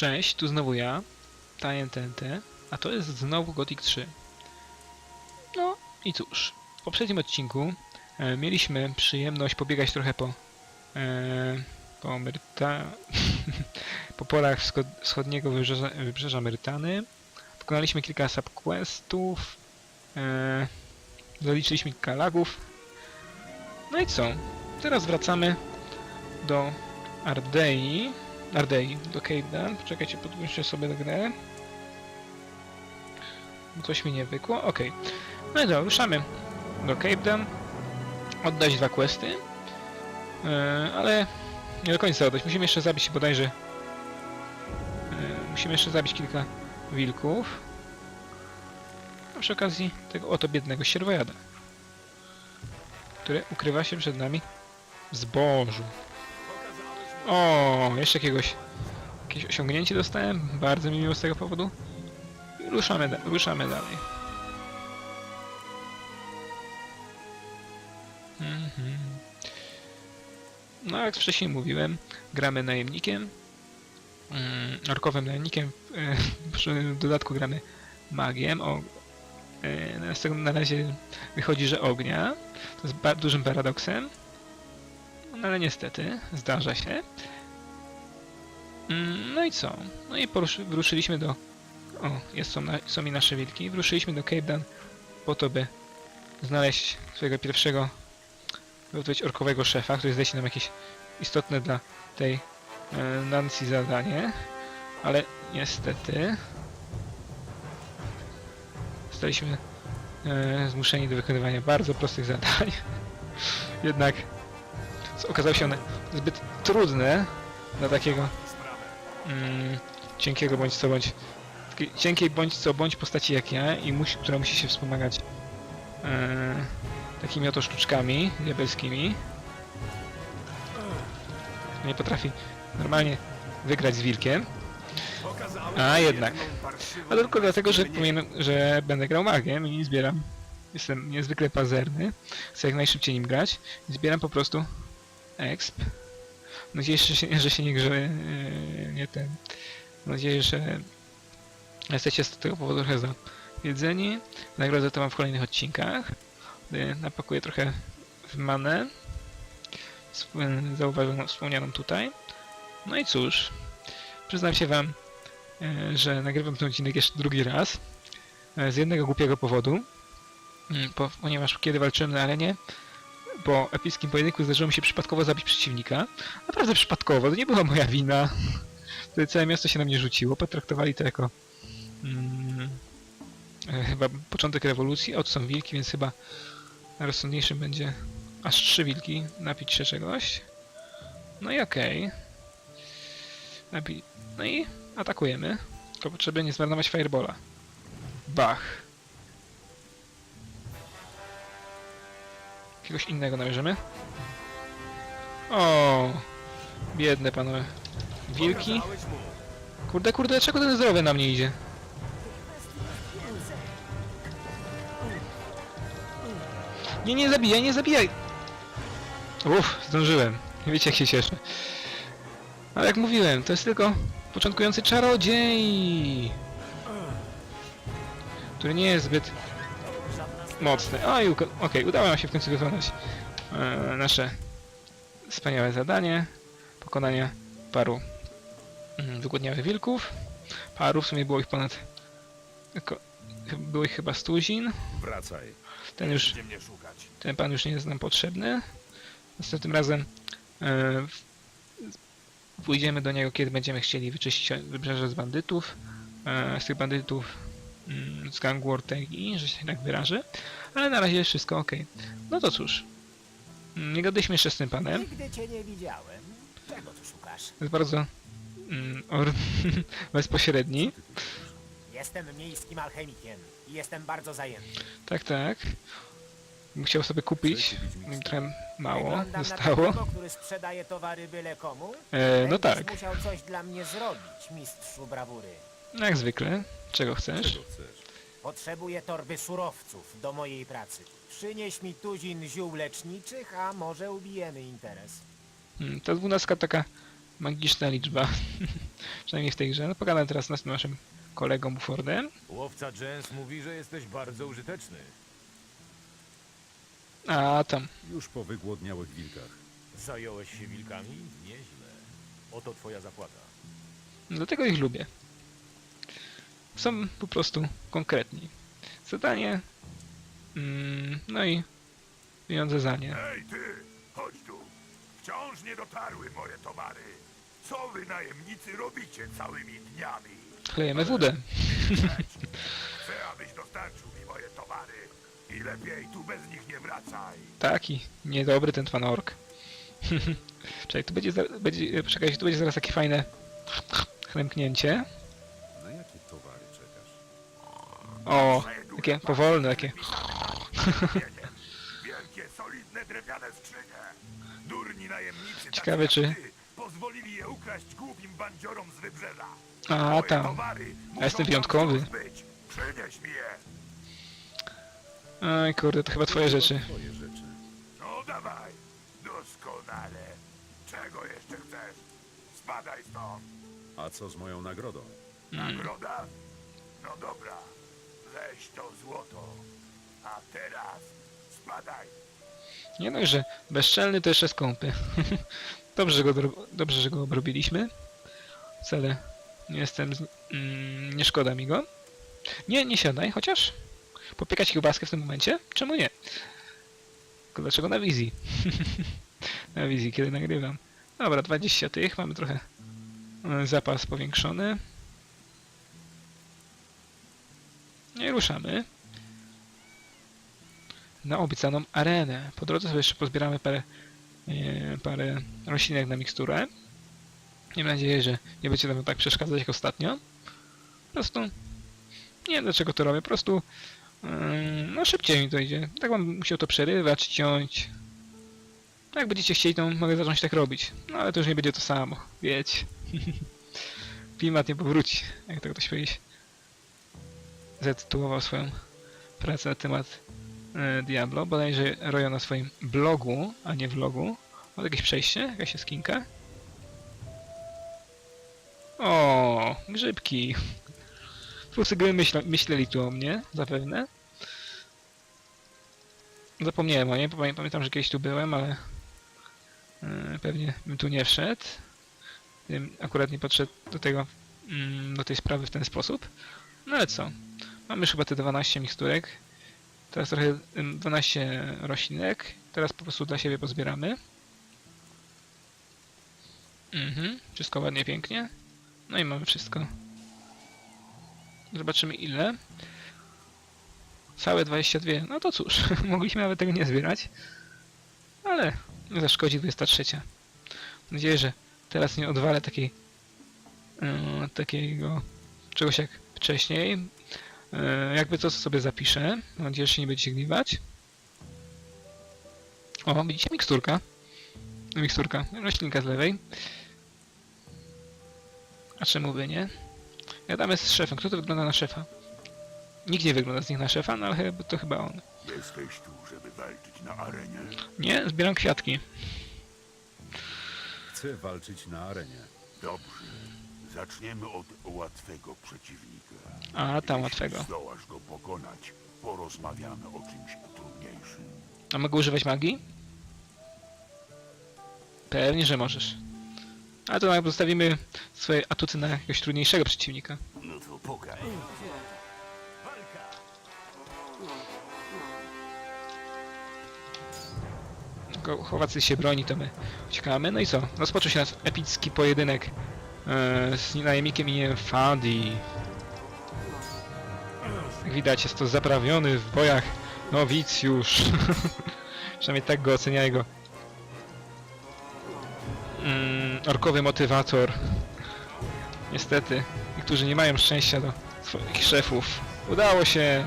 Cześć, tu znowu ja, TNTNT, a to jest znowu Gothic 3. No i cóż, w poprzednim odcinku e, mieliśmy przyjemność pobiegać trochę po e, po Myrta, po polach wschod wschodniego wybrzeża, wybrzeża Myrtany. Wykonaliśmy kilka subquestów, e, zaliczyliśmy kilka lagów. No i co? Teraz wracamy do Ardei. Ardei, do Cape Dan. Poczekajcie, podłączę sobie grę. Coś mi nie wykło. Okej. No i dobra, ruszamy do Cape Dan. Oddać dwa questy. Yy, ale nie do końca oddać. Musimy jeszcze zabić bodajże... Yy, musimy jeszcze zabić kilka wilków. A przy okazji tego oto biednego sierwojada. Który ukrywa się przed nami w zbożu. O, jeszcze jakiegoś jakieś osiągnięcie dostałem. Bardzo mi miło z tego powodu. I ruszamy, ruszamy dalej. Mhm. No jak wcześniej mówiłem, gramy najemnikiem. Mm, orkowym najemnikiem. E, przy dodatku gramy magiem. O, e, z tego na razie wychodzi, że ognia. To jest dużym paradoksem. Ale niestety, zdarza się. Mm, No i co? No i poruszy, wyruszyliśmy do... O, jest, są, na, są i nasze wilki. Wyruszyliśmy do Cape Dan po to, by znaleźć swojego pierwszego, powiedzieć, orkowego szefa, który się nam jakieś istotne dla tej e, Nancy zadanie. Ale niestety... Zostaliśmy e, zmuszeni do wykonywania bardzo prostych zadań. Jednak okazały się one zbyt trudne dla takiego mm, cienkiego bądź co bądź cienkiej bądź co bądź postaci jak ja i musi, która musi się wspomagać e, takimi oto sztuczkami diabelskimi. Nie potrafi normalnie wygrać z wilkiem. A jednak. A tylko dlatego, że, powinien, że będę grał magiem i zbieram. Jestem niezwykle pazerny. Chcę jak najszybciej nim grać. Zbieram po prostu exp. Mam nadzieję, że się, że się nie grze, yy, nie ten. Mam nadzieję, że jesteście z tego powodu trochę zawiedzeni. Nagrodę to mam w kolejnych odcinkach. Gdy napakuję trochę w manę. Zauważoną, wspomnianą tutaj. No i cóż, przyznam się wam, yy, że nagrywam ten odcinek jeszcze drugi raz. Z jednego głupiego powodu. Po, ponieważ kiedy walczyłem na arenie, po epickim pojedynku zdarzyło mi się przypadkowo zabić przeciwnika. Naprawdę przypadkowo, to nie była moja wina. Wtedy całe miasto się na mnie rzuciło, potraktowali to jako mm, e, chyba początek rewolucji. Od są wilki, więc chyba najrozsądniejszym będzie aż trzy wilki napić się czegoś. No i okej. Napi... No i atakujemy. Tylko potrzeby nie zmarnować firebola. Bach. Jakiegoś innego namierzymy? O, biedne panowie. Wilki? Kurde, kurde, dlaczego ten zdrowy na mnie idzie? Nie, nie zabijaj, nie zabijaj! Uff, zdążyłem. Wiecie jak się cieszę. Ale jak mówiłem, to jest tylko początkujący czarodziej! Który nie jest zbyt mocny. O, i okej, udało nam się w końcu wykonać e, nasze wspaniałe zadanie. Pokonania paru mm, wygłodniałych wilków. Paru, w sumie było ich ponad... Jako, było ich chyba stuzin. Wracaj. Ten już, ten pan już nie jest nam potrzebny. Następnym razem e, pójdziemy do niego, kiedy będziemy chcieli wyczyścić wybrzeże z bandytów. E, z tych bandytów mm, z gangu Ortegi, że się tak wyrażę. Ale na razie jest wszystko ok. No to cóż. Mm, Nie gadaliśmy jeszcze z tym panem. Nigdy cię nie widziałem. Czego tu szukasz? Jest bardzo mm, or, bezpośredni. Jestem miejskim alchemikiem i jestem bardzo zajęty. Tak, tak. Chciał sobie kupić. Trochę mało Wyglądam zostało. na takiego, który sprzedaje towary byle komu? E, no Będziesz tak. musiał coś dla mnie zrobić, mistrzu brawury. No jak zwykle. Czego chcesz? Czego chcesz? Potrzebuję torby surowców do mojej pracy. Przynieś mi tuzin ziół leczniczych, a może ubijemy interes. Mm, Ta dwunastka taka magiczna liczba. Przynajmniej w tej grze. No pogadam teraz z naszym kolegą Bufordem. Łowca Jens mówi, że jesteś bardzo użyteczny. A tam. Już po wygłodniałych wilkach. Zająłeś się wilkami? Nieźle. Oto twoja zapłata. Dlatego ich lubię. Są po prostu konkretni. Zadanie. Mm, no i pieniądze za nie. Ej ty, chodź tu. Wciąż nie dotarły moje towary. Co wy najemnicy robicie całymi dniami? Klejemy wódę. Chcę, abyś dostarczył mi moje towary. I lepiej tu bez nich nie wracaj. Taki niedobry ten pan ork. Czekaj, tu będzie, za- będzie, czekaj, tu będzie zaraz takie fajne chrępnięcie. O, takie powolne, takie. Wielkie, solidne, drewniane skrzynie. Durni najemnicy Ciekawe, tacy jak czy- ty, pozwolili je ukraść głupim bandziorom z wybrzeża. A, Moje tam. towary Ja jestem wyjątkowy. Być. Przynieś mi je. Oj kurde, to chyba twoje rzeczy. Twoje rzeczy. No dawaj. Doskonale. Czego jeszcze chcesz? Spadaj stąd. A co z moją nagrodą? Nagroda? No dobra. Weź to złoto. A teraz spadaj. Nie no, że bezczelny to jeszcze skąpy. dobrze, że go, dobrze, że go obrobiliśmy. Wcale nie jestem... Z... Mm, nie szkoda mi go. Nie, nie siadaj, chociaż... Popiekać kiełbaskę w tym momencie? Czemu nie? Tylko dlaczego na wizji? na wizji, kiedy nagrywam. Dobra, 20 tych, mamy trochę e, zapas powiększony. No i ruszamy na obiecaną arenę. Po drodze sobie jeszcze pozbieramy parę, e, parę roślinek na miksturę. Mam nadzieję, że nie będzie nam tak przeszkadzać jak ostatnio. Po prostu nie wiem dlaczego to robię, po prostu ym, no szybciej mi to idzie. Tak mam musiał to przerywać, ciąć. Jak będziecie chcieli, to mogę zacząć tak robić. No ale to już nie będzie to samo, wiecie. Klimat nie powróci, jak to ktoś powiedzieć. Zatytułował swoją pracę na temat e, Diablo, bodajże Rojo na swoim blogu, a nie vlogu. Ma jakieś przejście? Jakaś skinka? O, grzybki. Twórcy gry myśla, myśleli tu o mnie, zapewne. Zapomniałem o nie, pamię- pamiętam, że kiedyś tu byłem, ale e, pewnie bym tu nie wszedł. Akurat nie podszedł do tego, mm, do tej sprawy w ten sposób. No ale co? Mamy już chyba te 12 miksturek. Teraz trochę ym, 12 roślinek. Teraz po prostu dla siebie pozbieramy. Mhm, wszystko ładnie, pięknie. No i mamy wszystko. Zobaczymy ile. Całe 22. No to cóż, mogliśmy nawet tego nie zbierać. Ale nie zaszkodzi 23. Mam nadzieję, że teraz nie odwalę takiej yy, takiego czegoś jak wcześniej. E, jakby to sobie zapiszę. Mam nadzieję, że się nie będziecie gniewać. O, widzicie miksturka. Miksturka. Roślinka z lewej. A czemu by nie? Gadamy z szefem. Kto to wygląda na szefa? Nikt nie wygląda z nich na szefa, no ale to chyba on. Jesteś tu, żeby walczyć na arenie. Nie, zbieram kwiatki. Chcę walczyć na arenie. Dobrze. Zaczniemy od łatwego przeciwnika. A, tam Jeśli łatwego. zdołasz go pokonać, porozmawiamy o czymś trudniejszym. A mogę używać magii? Pewnie, że możesz. Ale to nawet zostawimy swoje atuty na jakiegoś trudniejszego przeciwnika. No to pokaż. Tylko Chłowacy się broni, to my uciekamy. No i co? Rozpoczął się nasz epicki pojedynek z najemnikiem imieniem Fadi. Jak widać jest to zaprawiony w bojach nowicjusz. Przynajmniej tak go ocenia jego mm, orkowy motywator. Niestety, niektórzy nie mają szczęścia do swoich szefów. Udało się!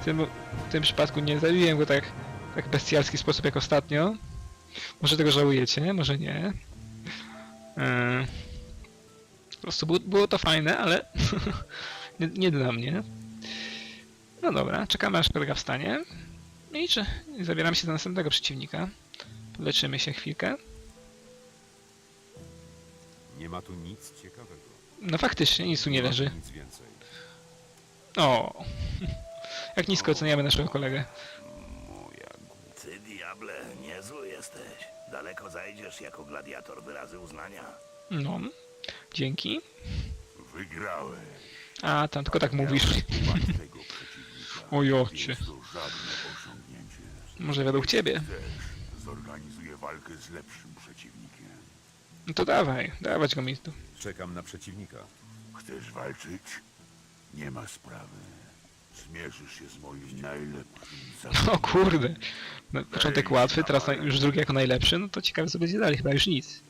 W tym, w tym przypadku nie zabiłem go tak, tak bestialski sposób jak ostatnio. Może tego żałujecie, może nie. Eee, po prostu było, było to fajne, ale nie, nie dla mnie. No dobra, czekamy aż kolega wstanie. No I czy zabieramy się do następnego przeciwnika. Poleczymy się chwilkę. Nie ma tu nic ciekawego. No faktycznie, nic tu nie leży. Nic więcej. O, jak nisko oceniamy naszego kolegę. Ty, diable, niezły jesteś. Daleko zajdziesz jako gladiator wyrazy uznania. No, dzięki. Wygrałeś. A, tam tylko tak mówisz. Łatwego przeciwnika. O jocie. Jest to żadne osiągnięcie. Może według ciebie. Zorganizuję walkę z lepszym przeciwnikiem. No to dawaj, dawać go mi tu. Czekam na przeciwnika. Chcesz walczyć? Nie ma sprawy. Zmierzysz się z moim najlepszym O kurde. No, początek łatwy, teraz naj- już drugi jako najlepszy, no to ciekawe co będzie dalej, chyba już nic.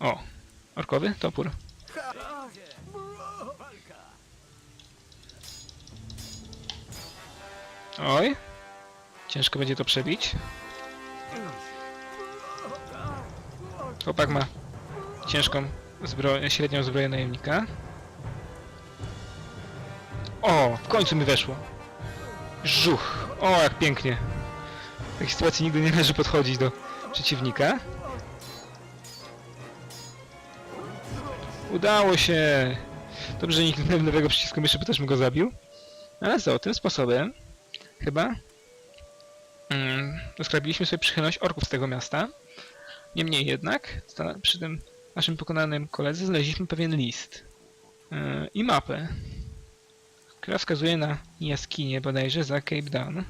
O, orkowy topór. Oj, ciężko będzie to przebić. Chłopak ma ciężką zbroję, średnią zbroję najemnika. O, w końcu mi weszło. Żuch! O, jak pięknie. W takiej sytuacji nigdy nie należy podchodzić do przeciwnika. Udało się! Dobrze, że nie kliknąłem nowego przycisku myszy, bo też bym go zabił. Ale co, tym sposobem chyba mm, sobie przychylność orków z tego miasta. Niemniej jednak, przy tym naszym pokonanym koledze znaleźliśmy pewien list yy, i mapę która wskazuje na jaskinię bodajże za Cape Dan.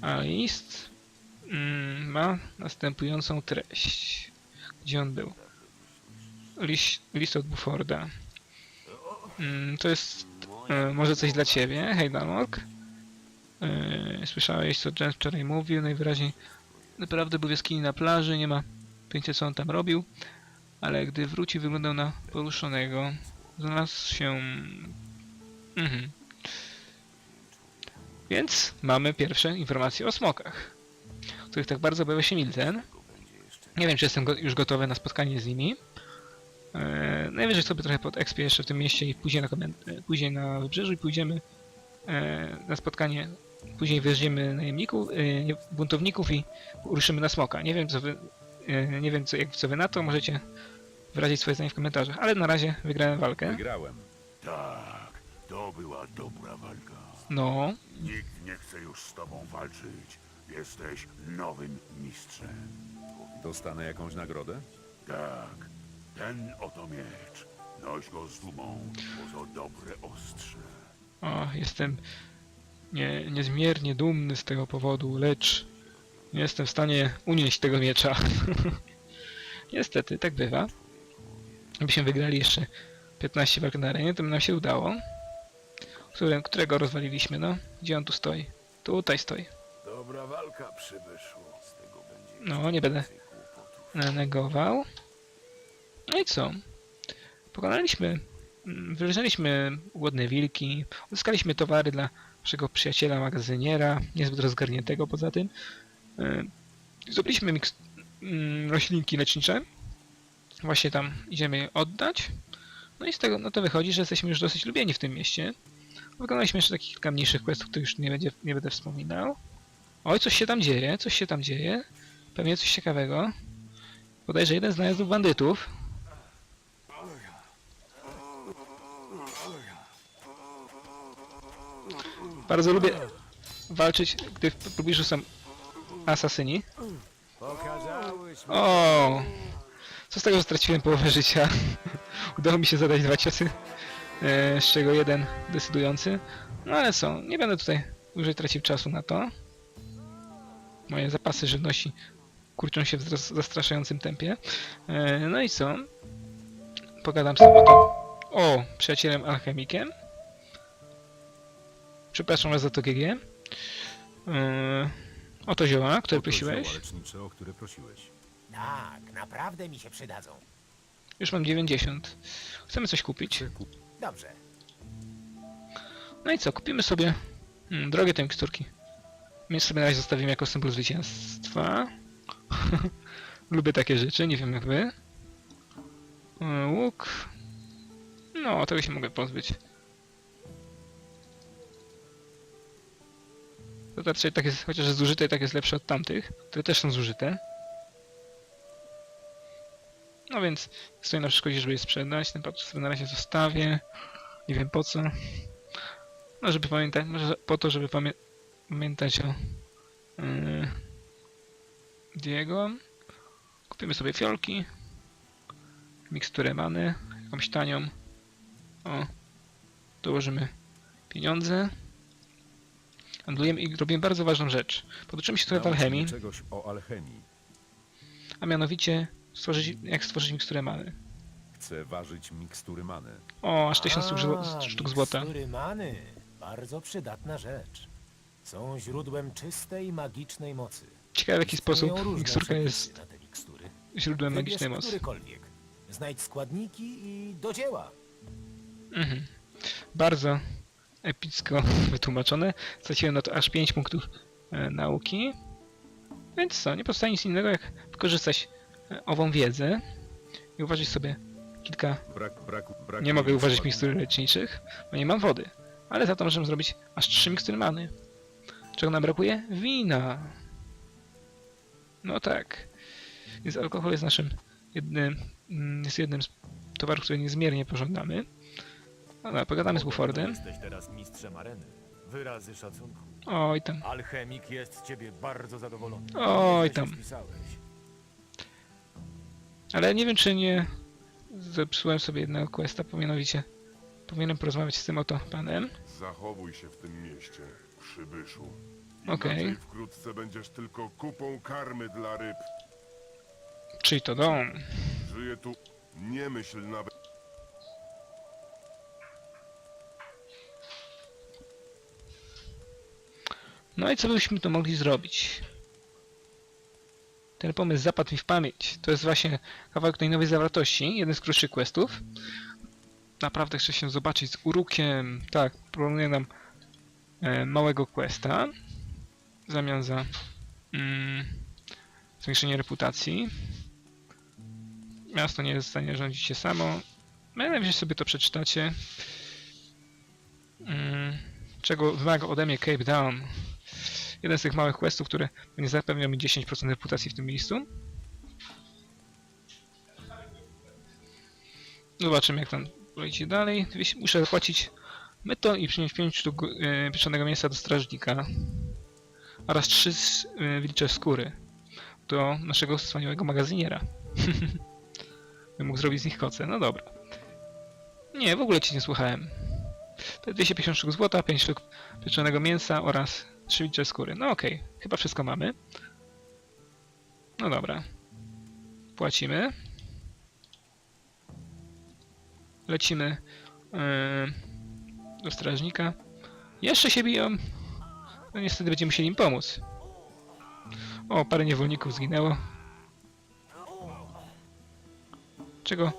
A list mm, ma następującą treść. Gdzie on był? List, od Bufforda. Mm, to jest e, może coś dla ciebie, hej Dalmok. E, słyszałeś co Jen wczoraj mówił, najwyraźniej naprawdę był w jaskini na plaży, nie ma pojęcia co on tam robił, ale gdy wróci wyglądał na poruszonego. Znalazł się Mhm. Więc mamy pierwsze informacje o smokach, których tak bardzo bawia się Milten. Nie wiem, czy jestem go już gotowy na spotkanie z nimi. Eee, najwyżej sobie trochę pod expie jeszcze w tym mieście i później na, komend- e, później na wybrzeżu i pójdziemy e, na spotkanie. Później weźmiemy najemników, e, buntowników i ruszymy na smoka. Nie wiem, co wy, e, nie wiem, co, jak, co wy na to, możecie wyrazić swoje zdanie w komentarzach, ale na razie wygrałem walkę. Wygrałem. Tak, to była dobra walka. No, Nikt nie chce już z tobą walczyć. Jesteś nowym mistrzem. Dostanę jakąś nagrodę? Tak, ten oto miecz. Noś go z dumą, bo to dobre ostrze. O, jestem nie, niezmiernie dumny z tego powodu, lecz nie jestem w stanie unieść tego miecza. Niestety, tak bywa. Gdybyśmy wygrali jeszcze 15 walk na arenie, to by nam się udało. Które, którego rozwaliliśmy, no? Gdzie on tu stoi? Tutaj stoi. Dobra walka, przybyszu. Z tego będzie No, nie będę negował. No i co? Pokonaliśmy, mm, wyleżeliśmy głodne wilki, uzyskaliśmy towary dla naszego przyjaciela magazyniera, niezbyt rozgarniętego poza tym. Yy, Zdobyliśmy miks- mm, roślinki lecznicze. Właśnie tam idziemy je oddać. No i z tego no to wychodzi, że jesteśmy już dosyć lubieni w tym mieście. Wykonaliśmy jeszcze takich kilka mniejszych questów, których już nie, będzie, nie będę wspominał. Oj, coś się tam dzieje, coś się tam dzieje. Pewnie coś ciekawego. Bodajże jeden z najazdów bandytów. Bardzo lubię walczyć, gdy w pobliżu są asasyni. O! Co z tego, że straciłem połowę życia? Udało mi się zadać dwa ciosy, e, z czego jeden decydujący. No ale co, nie będę tutaj dłużej tracił czasu na to. Moje zapasy żywności kurczą się w zastraszającym tempie. E, no i co? Pogadam z tym oto. O, przyjacielem alchemikiem. Przepraszam was za to GG. E, oto zioła, które Oto prosiłeś. zioła lecznicze, o które prosiłeś. Tak, naprawdę mi się przydadzą. Już mam 90. Chcemy coś kupić. Chcę kup- Dobrze. No i co? Kupimy sobie mm, drogie te miksturki. My sobie na razie zostawimy jako symbol zwycięstwa. Lubię takie rzeczy, nie wiem jak wy. E, Łuk. No, tego się mogę pozbyć. To raczej tak jest, chociaż jest zużyte tak jest lepsze od tamtych, które też są zużyte. No więc stoi na przeszkodzie, żeby je sprzedać. Ten patrz sobie na razie zostawię. Nie wiem po co. No żeby pamiętać, może po to, żeby pamię pamiętać o yy, Diego. Kupimy sobie fiolki. Miksturę many, jakąś tanią. O, dołożymy pieniądze. Handlujemy i robimy bardzo ważną rzecz. Poduczymy się trochę w Naucz mnie alchemii, czegoś o alchemii. a mianowicie stworzyć, jak stworzyć miksturę many. Chcę ważyć mikstury many. O, aż 1000 sztuk, sztuk złota. mikstury many. Bardzo przydatna rzecz. Są źródłem czystej, magicznej mocy. Ciekawe w jaki sposób Istnieją różne miksturka przepisy jest na te mikstury. źródłem Wybierz magicznej mocy. którykolwiek. Znajdź składniki i do dzieła. Mhm. Bardzo epicko wytłumaczone. Straciłem na to aż 5 punktów e, nauki. Więc co, nie pozostaje nic innego jak wykorzystać e, ową wiedzę i uważać sobie kilka... Brak, brak, brak Nie mogę uważać mikstur leczniczych, bo nie mam wody. Ale za to możemy zrobić aż 3 mikstury many. Czego nam brakuje? Wina. No tak. Więc alkohol jest naszym jednym, mm, jest jednym z towarów, które niezmiernie pożądamy. No dobra, pogadamy z Bufordem. Jesteś teraz mistrzem areny. Wyrazy szacunku. Oj tam. Alchemik jest z ciebie bardzo zadowolony. Oj się tam. spisałeś. Ale nie wiem, czy nie zepsułem sobie jednego questa, mianowicie powinienem porozmawiać z tym oto panem. Zachowuj się w tym mieście, przybyszu. Okej. Inaczej wkrótce będziesz tylko kupą karmy dla ryb. Czyli to dom. Żyję tu. Nie myśl nawet. No i co byśmy tu mogli zrobić? Ten pomysł zapadł mi w pamięć. To jest właśnie kawałek tej nowej zawartości, jeden z krótszych questów. Naprawdę chcę się zobaczyć z Urukiem. Tak, proponuję nam e, małego questa w zamian za mm, zwiększenie reputacji. Miasto nie jest w stanie rządzić się samo. Najlepiej sobie to przeczytacie. Mm, czego wymaga ode mnie Cape Down. Jeden z tych małych questów, które nie zapewnią mi 10% reputacji w tym miejscu. Zobaczymy jak tam poleci dalej. Muszę zapłacić myto i przynieść 5 sztuk e, pieczonego mięsa do strażnika. Oraz 3 e, wilcze skóry do naszego wspaniałego magazyniera. Bym mógł zrobić z nich koce. No dobra. Nie, w ogóle cię nie słuchałem. To 250 sztuk złota, 5 sztuk pieczonego mięsa oraz 3 wilcze skóry. No okej, chyba wszystko mamy. No dobra. Płacimy. Lecimy yy, do strażnika. Jeszcze się biją. No niestety będziemy musieli im pomóc. O, parę niewolników zginęło. Czego?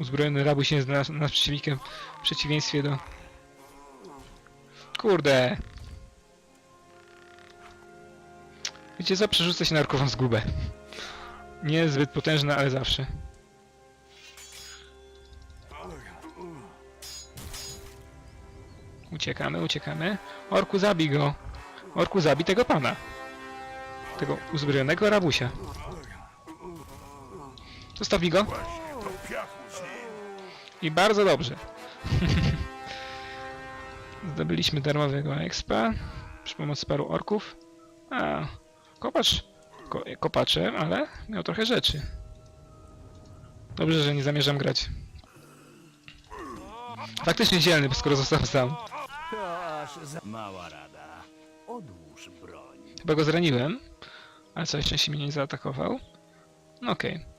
Uzbrojony rabuś jest nas, nas przeciwnikiem w przeciwieństwie do... Kurde! Wiecie co? Przerzucę się na orkową zgubę. Nie zbyt potężna, ale zawsze. Uciekamy, uciekamy. Orku, zabij go! Orku, zabij tego pana! Tego uzbrojonego rabusia. Zostaw mi go. I bardzo dobrze. Zdobyliśmy darmowego expa przy pomocy paru orków. A, kopacz ko, kopaczem, ale miał trochę rzeczy. Dobrze, że nie zamierzam grać. Faktycznie dzielny, bo skoro został sam. Mała rada. Odłóż broń. Chyba go zraniłem, ale całe szczęście mnie nie zaatakował. No okej. Okay.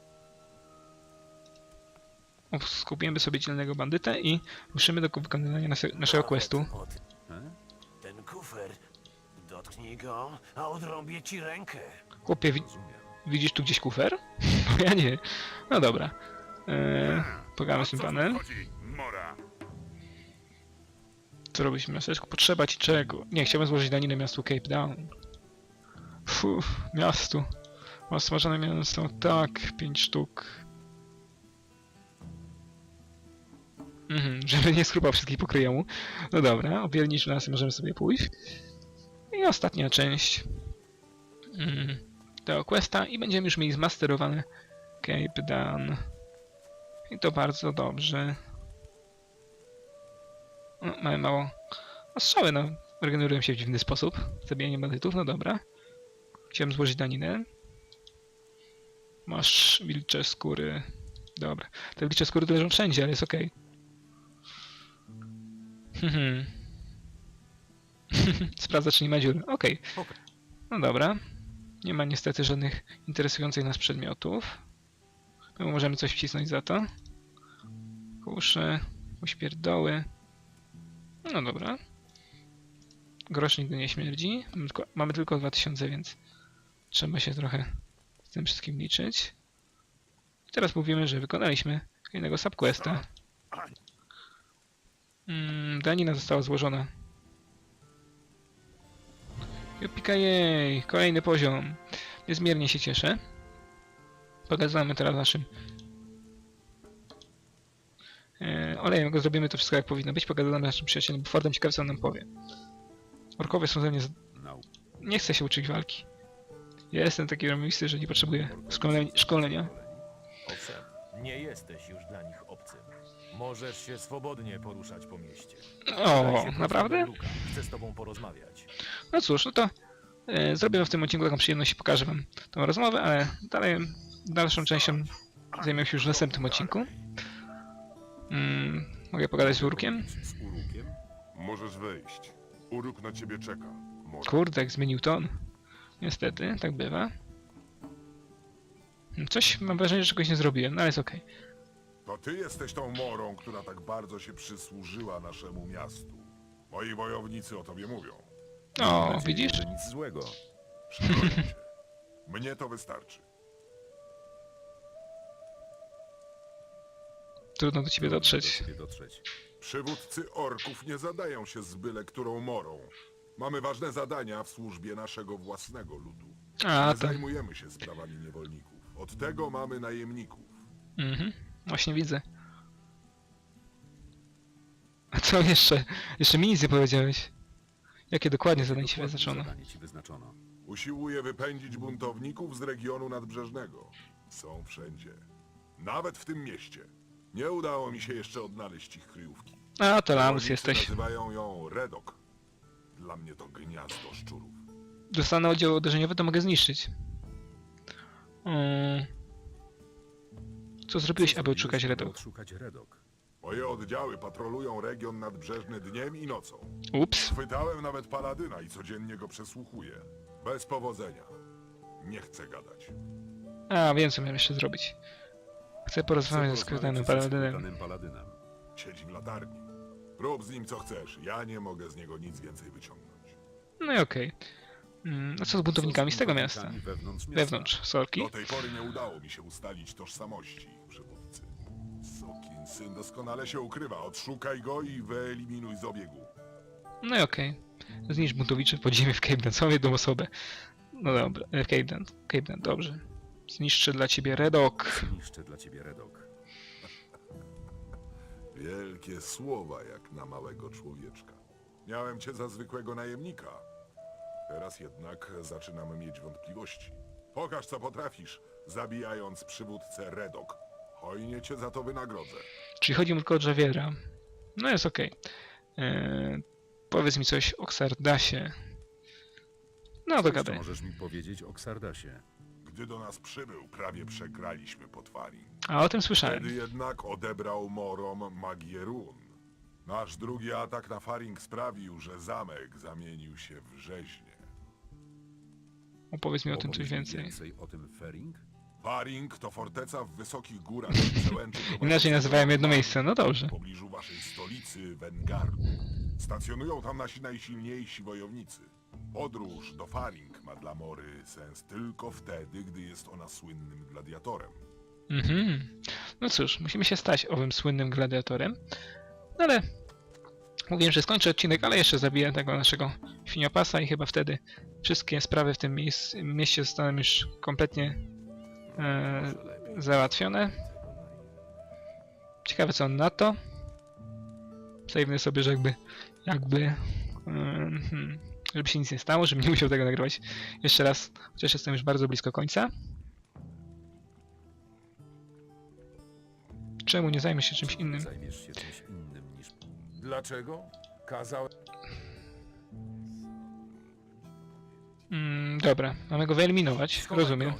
Skupimy sobie dzielnego bandytę i ruszymy do wykonywania nase- naszego questu. Ten kufer. Dotknij go, a odrąbię ci rękę. Chłopie, wi widzisz tu gdzieś kufer? Ja nie. No dobra. Eee, pogadamy z tym Co robić miasteczku? Potrzeba ci czego? Nie, chciałbym złożyć daninę miastu Cape Town. Fuh, miastu. Ma smażone mięso. Tak, 5 sztuk. Mhm, żeby nie skrupał wszystkich po kryjomu. No dobra, o wiele niż nas możemy sobie pójść. I ostatnia część. Mm, tego questa i będziemy już mieli zmasterowane Cape Dan. I to bardzo dobrze. No, mamy mało. A strzały, no. Regenerują się w dziwny sposób. Zabijanie bandytów, no dobra. Chciałem złożyć daninę. Masz wilcze skóry. Dobra. Te wilcze skóry leżą wszędzie, ale jest okej. Okay. Sprawdza, czy nie ma dziur. Okej. Okej. No dobra. Nie ma niestety żadnych interesujących nas przedmiotów. My możemy coś wcisnąć za to. Kusze, uśpierdoły. No dobra. Grosz nigdy nie śmierdzi. Mamy tylko, mamy tylko 2000, więc trzeba się trochę z tym wszystkim liczyć. I teraz mówimy, że wykonaliśmy kolejnego subquesta. Mm, danina została złożona. Jupika jej, kolejny poziom. Niezmiernie się cieszę. Pokazamy teraz naszym e, olejem go zrobimy to wszystko jak powinno być. Pogadamy naszym przyjacielem Bufordem, ciekawe co on nam powie. Orkowie są ze mnie... Z... Nau. Nie chcę się uczyć walki. Ja jestem taki remisty, że nie potrzebuję szkolenia. szkolenia. Owszem, nie jesteś już dla nich. Możesz się swobodnie poruszać po mieście. O, Daj się naprawdę? Luka. Chcę z tobą porozmawiać. No cóż, no to e, zrobię w tym odcinku taką przyjemność i pokażę wam tą rozmowę, ale dalej, dalszą częścią zajmę się już w następnym odcinku. Mm, mogę pogadać z Urkiem? Z urukiem? Możesz wejść. Uruk na ciebie czeka. Może. Kurde, jak zmienił ton. Niestety, tak bywa. Coś, mam wrażenie, że czegoś nie zrobiłem, no ale jest okej. To ty jesteś tą morą, która tak bardzo się przysłużyła naszemu miastu. Moi wojownicy o tobie mówią. O, Mam nadzieję, widzisz? że nic złego. Cię. Mnie to wystarczy. Trudno do ciebie dotrzeć. Do ciebie dotrzeć. Przywódcy orków nie zadają się z byle którą morą. Mamy ważne zadania w służbie naszego własnego ludu. A, Nie tak. zajmujemy się sprawami niewolników. Od tego mamy najemników. Mhm, właśnie widzę. A co jeszcze? Jeszcze mi nic nie powiedziałeś. Jakie dokładnie zadanie ci wyznaczono? Zadanie ci wyznaczono. Usiłuje wypędzić buntowników z regionu nadbrzeżnego. Są wszędzie. Nawet w tym mieście. Nie udało mi się jeszcze odnaleźć ich kryjówki. A, to Lamus jesteś. nazywają ją Redok. Dla mnie to gniazdo szczurów. Dostanę oddział uderzeniowy, to mogę zniszczyć. Mm. Co zrobiłeś, aby odszukać Redok? Moje oddziały patrolują region nadbrzeżny dniem i nocą. Ups. Chwytałem nawet paladyna i codziennie go przesłuchuję. Bez powodzenia. Nie chcę gadać. A, wiem co miałem jeszcze zrobić. Chcę porozmawiać ze skrytanym paladynem. paladynem. Siedzi w latarni. Rób z nim co chcesz. Ja nie mogę z niego nic więcej wyciągnąć. No i okej. Mm, A co z buntownikami z tego miasta? Wewnątrz miasta. Wewnątrz, sorki. Do tej pory nie udało mi się ustalić tożsamości syn doskonale się ukrywa. Odszukaj go i wyeliminuj z obiegu. No i okej. Zniszcz buntowiczy podziemie w Cape Dan. Całą jedną osobę. No dobra, e, w Cape Dan. Cape Dan, dobrze. Zniszczę dla ciebie Redok. Niszczę dla ciebie Redok. Wielkie słowa jak na małego człowieczka. Miałem cię za zwykłego najemnika. Teraz jednak zaczynam mieć wątpliwości. Pokaż co potrafisz, zabijając przywódcę Redok. Hojnie cię za to wynagrodzę. Czyli chodzi mu tylko o Javiera. No jest okej. Eee, Powiedz mi coś o Xardasie. No Co dogadaj. możesz mi powiedzieć o Xardasie? Gdy do nas przybył, prawie przegraliśmy potwari. A o tym słyszałem. Wtedy jednak odebrał Morom magię run. Nasz drugi atak na Faring sprawił, że zamek zamienił się w rzeźnię. Opowiedz mi o tym coś Opowiedz mi więcej. więcej o tym Fering? Faring to forteca w wysokich górach i przełęczy Inaczej nazywają jedno miejsce, no dobrze. w pobliżu waszej stolicy Wengardu. Stacjonują tam nasi najsilniejsi wojownicy. Podróż do Faring ma dla Mory sens tylko wtedy, gdy jest ona słynnym gladiatorem. Mhm. No cóż, musimy się stać owym słynnym gladiatorem. No ale mówiłem, że skończę odcinek, ale jeszcze zabiję tego naszego świniopasa i chyba wtedy wszystkie sprawy w tym miejsc, mieście zostaną już kompletnie e, lepiej. załatwione. Ciekawe co on na to. Zajmę sobie, że jakby jakby em, hmm, żeby się nic nie stało, żebym nie musiał tego nagrywać jeszcze raz, chociaż jestem już bardzo blisko końca. Czemu nie zajmę się czymś innym? Zajmiesz się czymś innym niż... Dlaczego? Kazał... Mm, dobra, mamy go wyeliminować, rozumiem.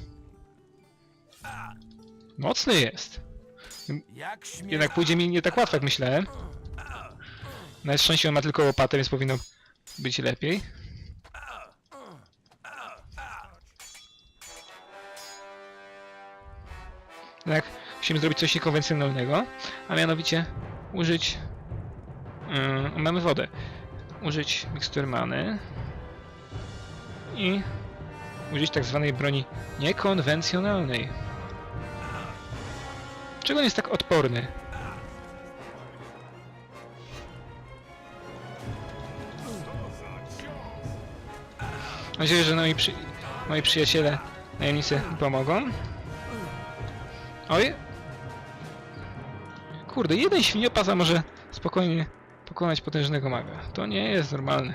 Mocny jest. Jednak pójdzie mi nie tak łatwo jak myślałem. Na szczęście on ma tylko łopatę, więc powinno być lepiej. Tak, musimy zrobić coś niekonwencjonalnego, a mianowicie użyć... Yy, mamy wodę. Użyć mikstury many i użyć tak zwanej broni niekonwencjonalnej. Czego on jest tak odporny? Mam nadzieję, że moi, przy... moi przyjaciele najemnicy pomogą. Oj! Kurde, jeden świniopaza może spokojnie pokonać potężnego maga. To nie jest normalne.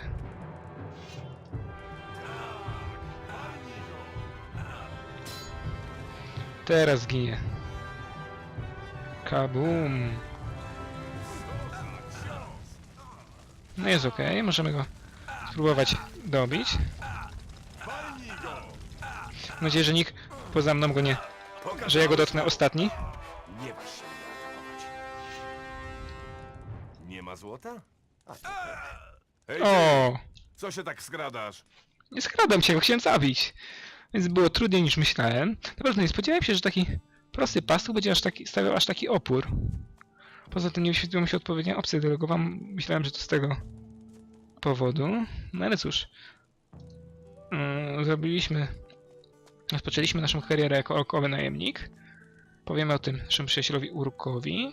Teraz ginie. Kabum. No jest ok, możemy go spróbować dobić. Mam nadzieję, że nikt poza mną go nie... że ja go dotknę ostatni. Nie masz się. Nie ma złota? Hej, O! co się tak skradasz? Nie skradam cię, go chciałem zabić. Więc było trudniej niż myślałem. Naprawdę nie spodziewałem się, że taki prosty pastuch będzie aż taki, stawiał aż taki opór. Poza tym nie wyświetliła mi się odpowiednia opcja delegowa. Myślałem, że to z tego powodu. No ale cóż. Yy, zrobiliśmy... Rozpoczęliśmy naszą karierę jako orkowy najemnik. Powiemy o tym naszemu przyjacielowi Urkowi.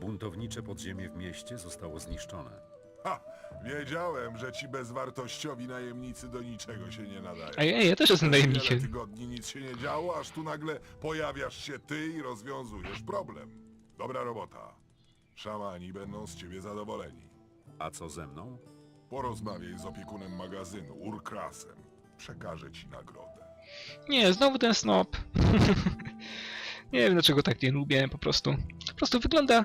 Buntownicze podziemie w mieście zostało zniszczone. Ha! Wiedziałem, że ci bezwartościowi najemnicy do niczego się nie nadają. Ej, ej, ja też jestem Wiele najemnikiem. tygodni nic się nie działo, aż tu nagle pojawiasz się ty i rozwiązujesz problem. Dobra robota. Szamani będą z ciebie zadowoleni. A co ze mną? Porozmawiaj z opiekunem magazynu, Urkrasem. Przekażę ci nagrodę. Nie, znowu ten snop. nie wiem dlaczego tak nie lubię, po prostu. Po prostu wygląda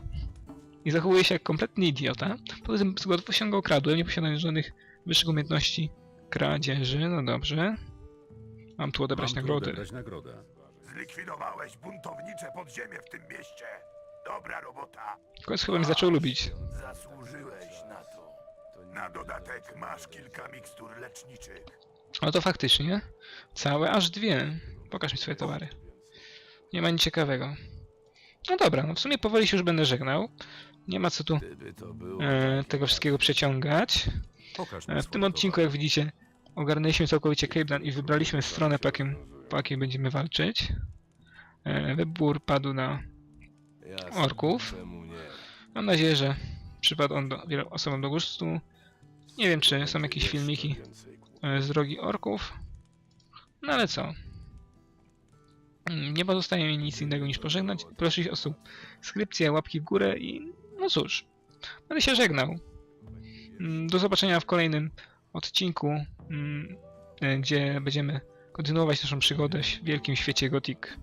i zachowuje się jak kompletny idiota. Poza tym z łatwo się go okradłem, nie posiadając żadnych wyższych umiejętności kradzieży. No dobrze. Mam tu odebrać Mam tu nagrody. odebrać nagrodę. Zlikwidowałeś buntownicze podziemie w tym mieście. Dobra robota. W końcu chyba mnie zaczął lubić. Zasłużyłeś na to. Na dodatek masz kilka mikstur leczniczych. No to faktycznie. Całe aż dwie. Pokaż mi swoje towary. Nie ma nic ciekawego. No dobra, no w sumie powoli się już będę żegnał. Nie ma co tu Gdyby to było... e, tego wszystkiego przeciągać. Pokaż mi E, W swoje tym odcinku, jak widzicie, ogarnęliśmy całkowicie Capeland i wybraliśmy stronę, po, jakim, po jakiej będziemy walczyć. E, Wybór padł na Jasne, orków. Czemu nie? Mam nadzieję, że przypadł on do, wielu osobom do gustu. Nie wiem, czy są jakieś filmiki e, z drogi orków. No ale co? Mm, Nie pozostaje mi nic innego niż pożegnać, prosić o subskrypcję, łapki w górę i no cóż, będę się żegnał. Mm, Do zobaczenia w kolejnym odcinku, mm, e, gdzie będziemy kontynuować naszą przygodę w wielkim świecie Gothic.